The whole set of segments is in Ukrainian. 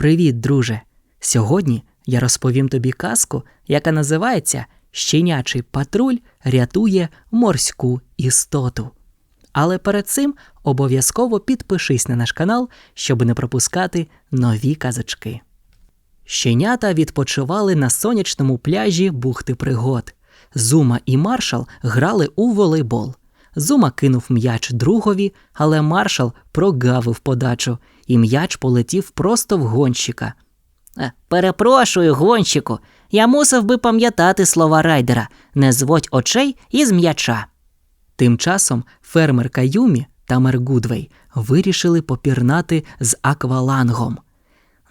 Привіт, друже! Сьогодні я розповім тобі казку, яка називається Щенячий патруль рятує морську істоту. Але перед цим обов'язково підпишись на наш канал, щоб не пропускати нові казочки. Щенята відпочивали на сонячному пляжі бухти пригод. Зума і маршал грали у волейбол. Зума кинув м'яч другові, але маршал прогавив подачу, і м'яч полетів просто в гонщика. Е, Перепрошую, гонщику. Я мусив би пам'ятати слова райдера не зводь очей із м'яча. Тим часом фермерка Юмі та мер Гудвей вирішили попірнати з аквалангом.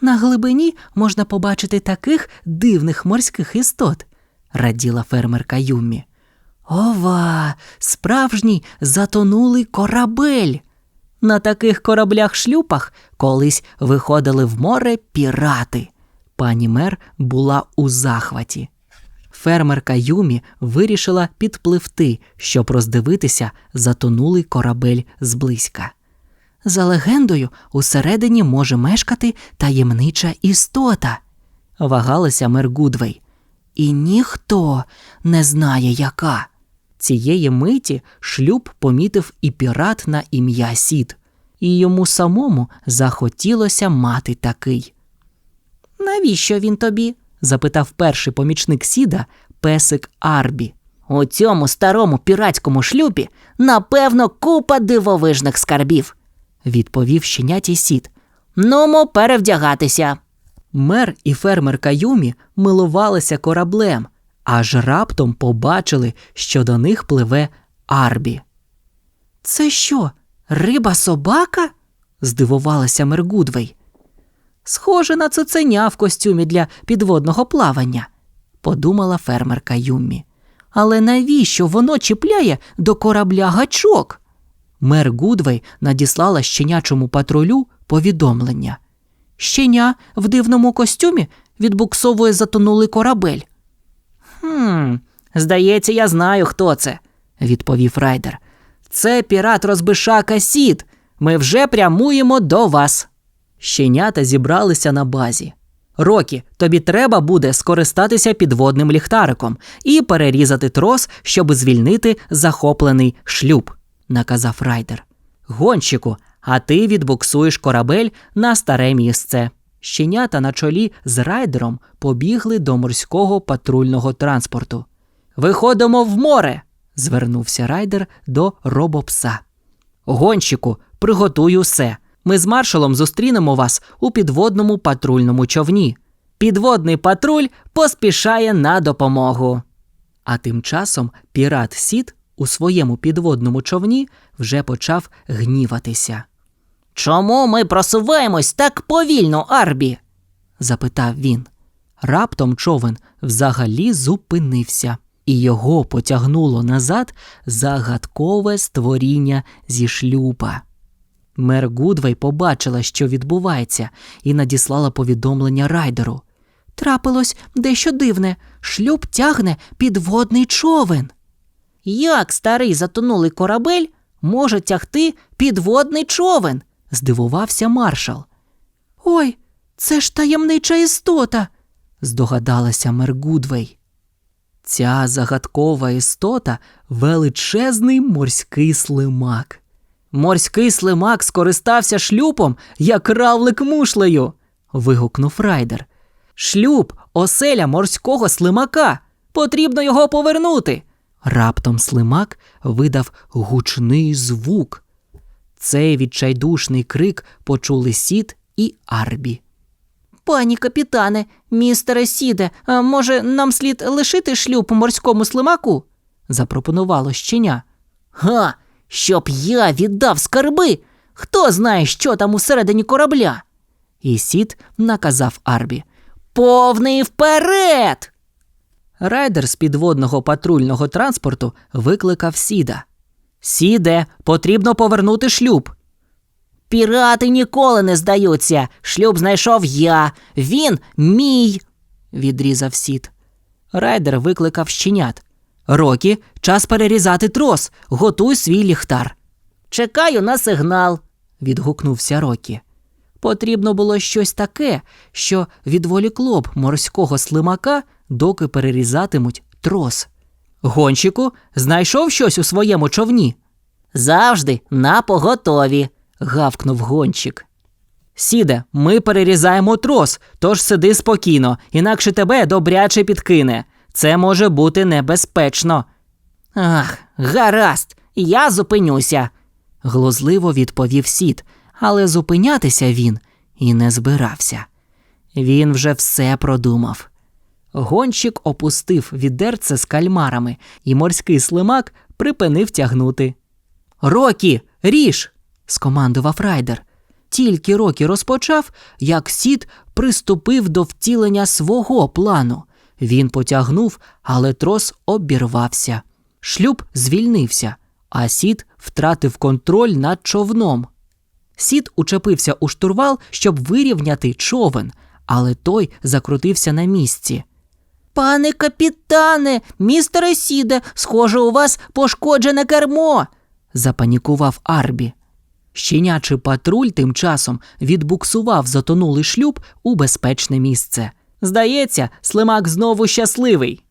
На глибині можна побачити таких дивних морських істот, раділа фермерка Юмі. Ова, справжній затонулий корабель. На таких кораблях-шлюпах колись виходили в море пірати. Пані мер була у захваті. Фермерка Юмі вирішила підпливти, щоб роздивитися затонулий корабель зблизька. За легендою, усередині може мешкати таємнича істота, вагалася мер Гудвей. І ніхто не знає, яка. Цієї миті шлюб помітив і пірат на ім'я Сід, і йому самому захотілося мати такий. Навіщо він тобі? запитав перший помічник Сіда, песик Арбі. У цьому старому піратському шлюбі напевно купа дивовижних скарбів. відповів щеняті Сід. Нумо перевдягатися. Мер і фермерка Юмі милувалися кораблем, аж раптом побачили, що до них пливе Арбі. Це що, риба собака? здивувалася мер Гудвей. Схоже на цуценя в костюмі для підводного плавання, подумала фермерка Юмі. Але навіщо воно чіпляє до корабля гачок? Мер Гудвей надіслала щенячому патрулю повідомлення. Щеня в дивному костюмі відбуксовує затонулий корабель. Хм, здається, я знаю, хто це. відповів райдер. Це пірат розбишака Сід. Ми вже прямуємо до вас. Щенята зібралися на базі. Рокі, тобі треба буде скористатися підводним ліхтариком і перерізати трос, щоб звільнити захоплений шлюб, наказав райдер. Гонщику, а ти відбуксуєш корабель на старе місце. Щенята на чолі з райдером побігли до морського патрульного транспорту. Виходимо в море, звернувся райдер до робопса. Гонщику, приготуй усе. Ми з маршалом зустрінемо вас у підводному патрульному човні. Підводний патруль поспішає на допомогу. А тим часом пірат Сід у своєму підводному човні вже почав гніватися. Чому ми просуваємось так повільно, Арбі? запитав він. Раптом човен взагалі зупинився, і його потягнуло назад загадкове створіння зі шлюпа. Мер Гудвей побачила, що відбувається, і надіслала повідомлення райдеру. Трапилось дещо дивне шлюб тягне підводний човен. Як старий затонулий корабель може тягти підводний човен? Здивувався маршал. Ой, це ж таємнича істота, здогадалася мер Гудвей. Ця загадкова істота величезний морський слимак. Морський слимак скористався шлюпом, як равлик мушлею. вигукнув райдер. Шлюб, оселя морського слимака. Потрібно його повернути. Раптом слимак видав гучний звук. Цей відчайдушний крик почули сід і Арбі. Пані капітане, містере Сіде, а може, нам слід лишити шлюб морському слимаку? запропонувало щеня. Га, щоб я віддав скарби. Хто знає, що там усередині корабля? І сід наказав Арбі. Повний вперед! Райдер з підводного патрульного транспорту викликав сіда. Сіде, потрібно повернути шлюб. Пірати ніколи не здаються. Шлюб знайшов я. Він мій. відрізав сід. Райдер викликав щенят. Рокі, час перерізати трос. Готуй свій ліхтар. Чекаю на сигнал. відгукнувся Рокі. Потрібно було щось таке, що відволікло б морського слимака, доки перерізатимуть трос. Гонщику знайшов щось у своєму човні. Завжди на поготові. гавкнув гонщик. Сіде, ми перерізаємо трос, тож сиди спокійно, інакше тебе добряче підкине. Це може бути небезпечно. Ах, гаразд, я зупинюся. глузливо відповів сід, але зупинятися він і не збирався. Він вже все продумав. Гонщик опустив відерце з кальмарами, і морський слимак припинив тягнути. Рокі, ріж. скомандував райдер. Тільки Рокі розпочав, як сід приступив до втілення свого плану. Він потягнув, але трос обірвався. Шлюб звільнився, а сід втратив контроль над човном. Сід учепився у штурвал, щоб вирівняти човен, але той закрутився на місці. Пане капітане, містере Сіде, схоже, у вас пошкоджене кермо. запанікував Арбі. Щенячий патруль тим часом відбуксував затонулий шлюб у безпечне місце. Здається, слимак знову щасливий.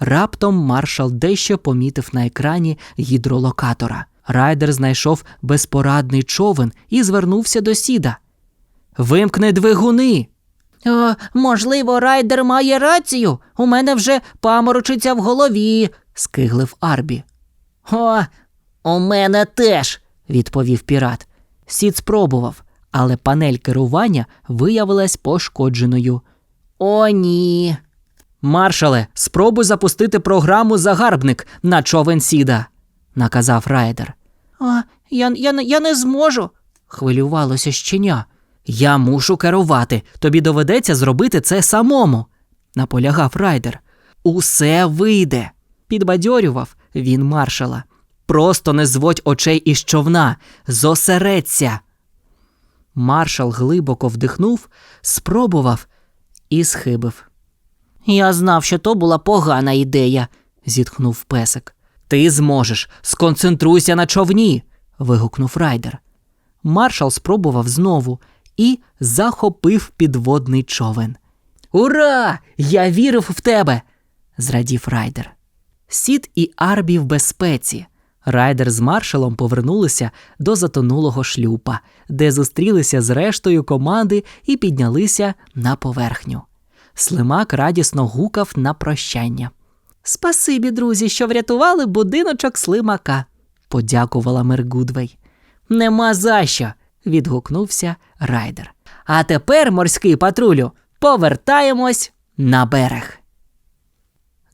Раптом маршал дещо помітив на екрані гідролокатора. Райдер знайшов безпорадний човен і звернувся до сіда. Вимкни двигуни. О, можливо, райдер має рацію. У мене вже паморочиться в голові. скиглив Арбі. О, у мене теж. відповів пірат. Сід спробував, але панель керування виявилась пошкодженою. О, ні. Маршале, спробуй запустити програму загарбник на човен сіда, наказав райдер. О, я, я, я не зможу. Хвилювалося щеня. Я мушу керувати. Тобі доведеться зробити це самому, наполягав райдер. Усе вийде, підбадьорював він маршала. Просто не зводь очей із човна, зосередься. Маршал глибоко вдихнув, спробував і схибив. Я знав, що то була погана ідея. зітхнув песик. Ти зможеш, сконцентруйся на човні. вигукнув райдер. Маршал спробував знову і захопив підводний човен. Ура! Я вірив в тебе. зрадів райдер. Сід і Арбі в безпеці. Райдер з маршалом повернулися до затонулого шлюпа, де зустрілися з рештою команди і піднялися на поверхню. Слимак радісно гукав на прощання. Спасибі, друзі, що врятували будиночок слимака, подякувала Мергудвей. Нема за що. Відгукнувся райдер. А тепер, морський патрулю, повертаємось на берег.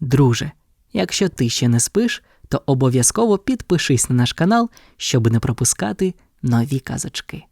Друже, якщо ти ще не спиш, то обов'язково підпишись на наш канал, щоб не пропускати нові казочки.